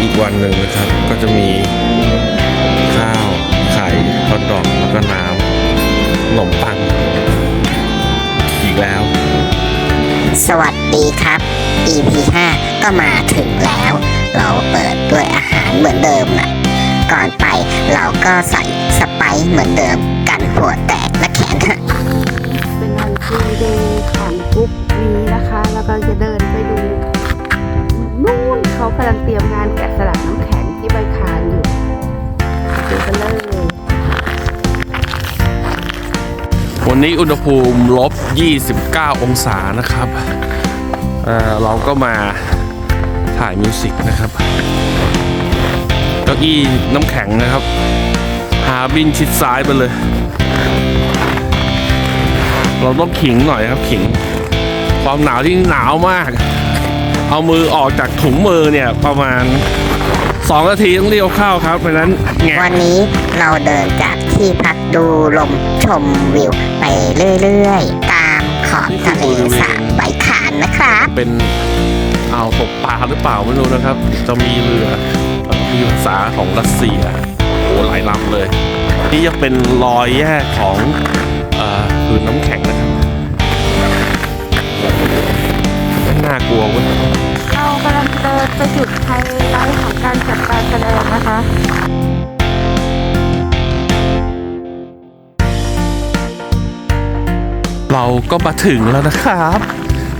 อีกวันหนึ่งนะครับ ก็จะมีข้าวไข่ฮอทดอกแล้วก็น้ำขนมปัง อีกแล้ว สวัสดีครับ EP 5ก็มาถึงแล้ว เราเปิดด้วยอาหารเหมือนเดิมนะก่อนไปเราก็ใส่สไปซ์เหมือนเดิม กันหัวแตกและแขนหักเป็นวันฟรีเดย์ของกรุ๊ปนี้นะคะ แล้วก็จะเดินไปดูนู่ วันนี้อุณหภูมิลบ 29 องศานะครับเเราก็มาถ่ายมิวสิกนะครับเก้าอี้น้ำแข็งนะครับ หาบินชิดซ้ายไปเลย เราต้องขิงหน่อยครับขิง ความหนาวที่หนาวมาก เอามือออกจากถุงมือเนี่ยประมาณ 2นาทีต้องเรียวเข้าครับเพราะฉะนั้นแงะวันนี้เราเดินจากที่พักดูลมชมวิวไปเรื่อยๆ ตามขอบทะเลสาบใบขานนะครับ เป็นอ่าวตกปลาหรือเปล่าไม่รู้นะครับ จะมีเรือแล้วก็มีภาษาของรัสเซียโอ้หลายลำเลย นี่จะเป็นรอยแยกของเอ่อผืนน้ำแข็งนะครับไม่น่ากลัวเว้ยเรา กำลังเดินไปจุดไฮไลท์ของการจัดการแสดงนะคะเราก็มาถึงแล้วนะครับ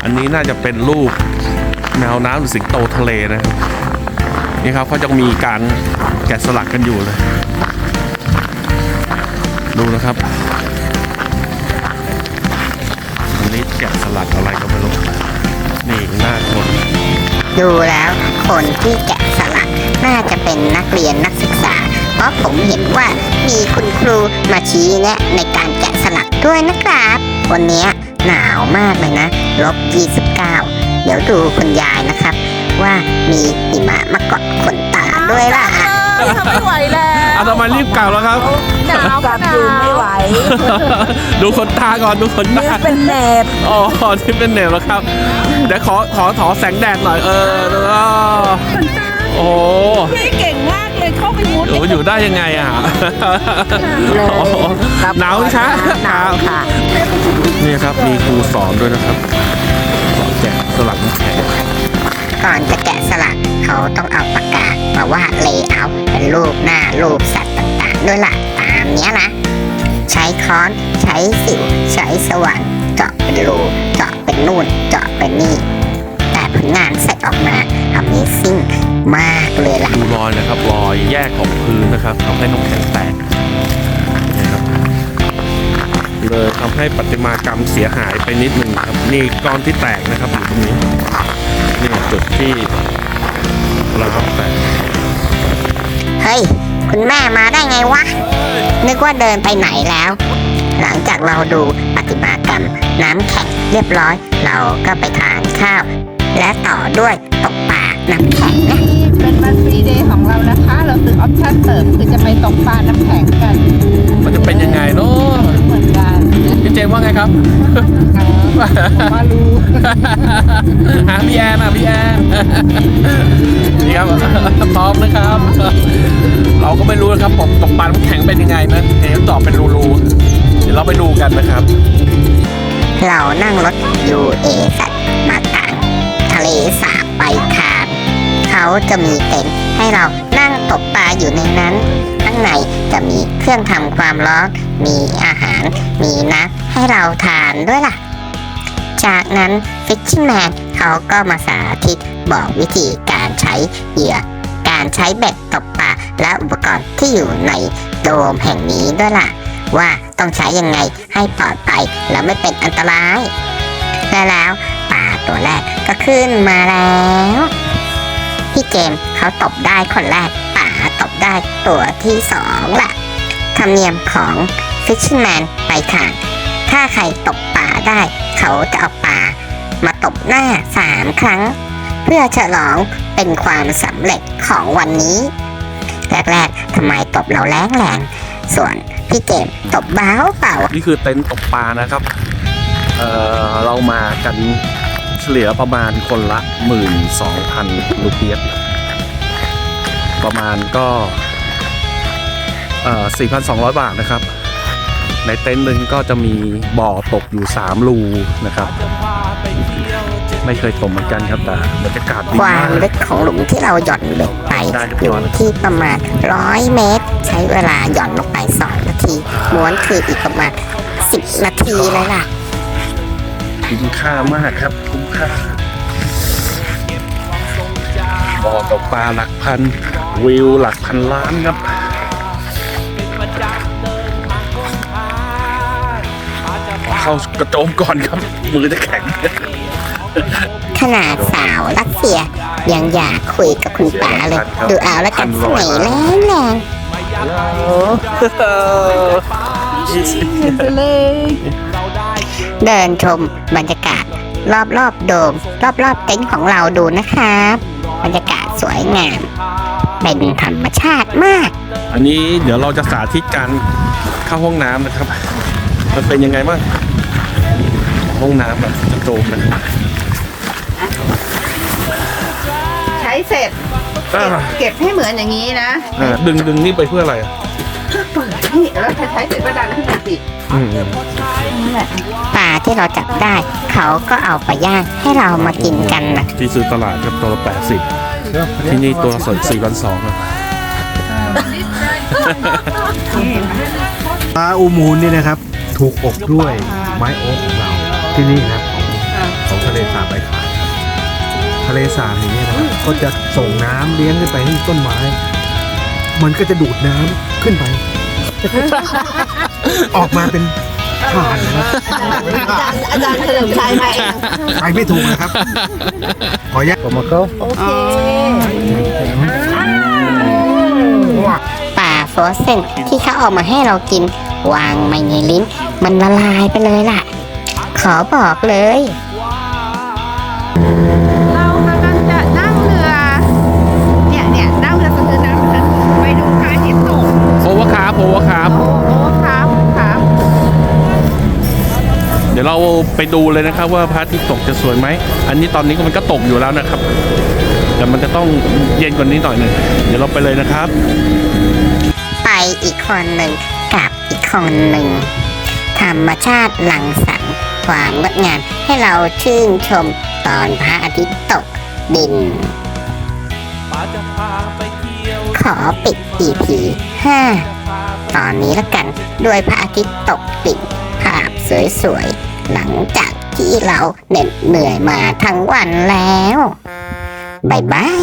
อันนี้น่าจะเป็นรูปแมวน้ำหรือสิงโตทะเลนะครับ นี่ครับเขาจะมีการแกะสลักกันอยู่เลย ดูนะครับ อันนี้แกะสลักอะไรก็ไม่รู้ นี่หน้าคน ดูแล้วคนที่แกะสลักน่าจะเป็นนักเรียนนักศึกษา เพราะผมเห็นว่ามีคุณครูมาชี้แนะในการแกะสลักด้วยนะครับ วันนี้หนาวมากเลยนะลบ29 เดี๋ยวดูคุณยายนะครับ ว่ามีหิมะมาเกาะขนตาด้วยล่ะทำไม่ไหวแล้ว อาทำไมรีบกลับแล้วครับ หนาวกลับอยู่ไม่ไหวดูขนตาก่อนดูขนตาเนื้อเป็นแหนบอ๋อนี่เป็นเหนวแล้วครับ เดี๋ยวขอขอขอแสงแดดหน่อยเอออ๋อโอ้โหพี่เก่งมากเลยเข้าไปมุดโอ้อยู่ได้ยังไงอะเลยโอ้โหครับหนาวไหมคะหนาวค่ะนี่ครับมีครูสอนด้วยนะครับสอนแกะสลักน้ำแข็งก่อนจะแกะสลัก เขาต้องเอาปากกามาวาดเลเยอร์เป็นรูปหน้ารูปสัตว์ต่างๆด้วยล่ะ ตามเนี้ยนะ ใช้ค้อนใช้สิวใช้สว่านเจาะเป็นรูเจาะเป็นนู่นเจาะเป็นนี่ แต่ผลงานเสร็จออกมา Amazing มากเลยล่ะดูรอยนะครับรอยแยกของพื้นนะครับทำให้น้ำแข็งแตกนะครับเลยทำให้ประติมากรรมเสียหายไปนิดนึงครับนี่ก้อนที่แตกนะครับอยู่ตรงนี้นี่จุดที่ เราแตกเฮ้ย คุณแม่มาได้ไงวะ นึกว่าเดินไปไหนแล้ว หลังจากเราดูประติมากรรม น้ำแข็งเรียบร้อย เราก็ไปทานข้าว และต่อด้วยตกปลาน้ำแข็งนะเป็นวันฟรีเดย์ของเรานะคะ เราซื้อออปชั่นเสริมคือจะไปตกปลาน้ำแข็งกัน มันจะเป็นยังไงเนาะเหมือนกันพี่เจมส์ว่าไงครับมารู้หาพี่แอนอะพี่แอนนี่ ครับ พร้อมนะครับ เราก็ไม่รู้นะครับตกตกปลาน้ำแข็งเป็นยังไงนะเดี๋ยวตอบเป็นรูๆเดี๋ยวเราไปดูกันนะครับ เรานั่งรถ UA สัตว์มากลางทะเลสาบไปคาบเขาจะมีเต็นท์ให้เรานั่งตกปลาอยู่ในนั้น ข้างในจะมีเครื่องทำความร้อน มีอาหาร มีน้ำให้เราทานด้วยล่ะ จากนั้นฟิชชิ n แมน เขาก็มาสาธิตบอกวิธีการใช้เหยื่อ การใช้เบ็ดตกปลาและอุปกรณ์ที่อยู่ในโดมแห่งนี้ด้วยล่ะ ว่าต้องใช้ยังไงให้ปลอดภัยและไม่เป็นอันตรายและแล้วปลาตัวแรกก็ขึ้นมาแล้วพี่เจมเขาตบได้คนแรกป่าตบได้ตัวที่สองล่ะธรรมเนียมของ Fisherman ไปค่ะถ้าใครตกป่าได้ เขาจะเอาปลา มาตบหน้าสามครั้ง เพื่อฉลองเป็นความสำเร็จของวันนี้ แรกๆทำไมตบเราแรงแรงๆส่วนพี่เจมตบเบาเปล่านี่คือเต็นท์ตกปลานะครับ เออเรามากันเฉลี่ยประมาณคนละหมื่นสองพันรูเปียสประมาณก็ เอ่อ 4,200 บาทนะครับ ในเต็นท์หนึ่งก็จะมีบ่อตกอยู่ 3 รูนะครับ ไม่เคยตกเหมือนกันครับแต่บรรยากาศดีความามกลึกของหลุมที่เราหย่อนเบ็ดไปได้เรียบอยู่ร้อยที่ประมาณร้อยเมตร ใช้เวลาหย่อนลงไปสองนาทีม้วนคืออีกประมาณสิบนาทีเลยล่ะ คุ้มค่ามากครับ คุ้มค่าบ่อตกปลาหลักพัน วิวหลักพันล้านครับ เข้ากระโจมก่อนครับ มือจะแข็ง ขนาดสาวรัสเซีย ยังอยากคุยกับคุณป๋าเลย ดูเอาแล้วกันเสน่ห์แรงแรงไปเลยเดินชมบรรยากาศ รอบรอบๆโดม รอบรอบๆเต็นท์ของเราดูนะครับ บรรยากาศสวยงาม เป็นธรรมชาติมาก อันนี้เดี๋ยวเราจะสาธิตการเข้าห้องน้ำนะครับ มันเป็นยังไงบ้างห้องน้ำแบบกระโจมน เสร็จ อ่าเก็บให้เหมือนอย่างนี้นะอ่าดึงดึงนี่ไปเพื่ออะไรอะเปิดนี่แล้วใช้เสร็จก็ดันขึ้นมาสิอืมนั่นแหละปลาที่เราจับได้ เขาก็เอาไปย่างให้เรามากินกันนะที่ซื้อตลาดครับตัวละแปดสิบที่นี่ตัวละสดสี่พันสองครับ ปลาอูมูลนี่นะครับ ถูกอบด้วยไม้โอ๊กของเราที่นี่ครับของของทะเลสาบใบขายครับทะเลสาบอย่างนี้ ยนะครับก็จะส่งน้ำเลี้ยงขึ้นไปที่ต้นไม้ มันก็จะดูดน้ำขึ้นไป ออกมาเป็นถ่านนะครับอาจารย์เฉลิมชัยมาเองไปไม่ถูกนะครับ ขออนุญาตผมมาเขาโอเคปลาโฟรเซนที่เขาเอามาให้เรากิน วางไม่ในลิ้น มันละลายไปเลยล่ะ ขอบอกเลย ไปดูเลยนะครับว่าพระอาทิตย์ตกจะสวยไหม อันนี้ตอนนี้มันก็ตกอยู่แล้วนะครับ แต่มันจะต้องเย็นกว่านี้หน่อยหนึ่งเดี๋ยวเราไปเลยนะครับ ไปอีกคนหนึ่งกับอีกคนหนึ่ง ธรรมชาติหลังสรรค์ความงดงามให้เราชื่นชมตอนพระอาทิตย์ตกดิน ขอปิด EP 5ตอนนี้ละกันด้วยพระอาทิตย์ตกดินภาพสวยๆ หลังจากที่เราเหน็ดเหนื่อยมาทั้งวันแล้วบายบาย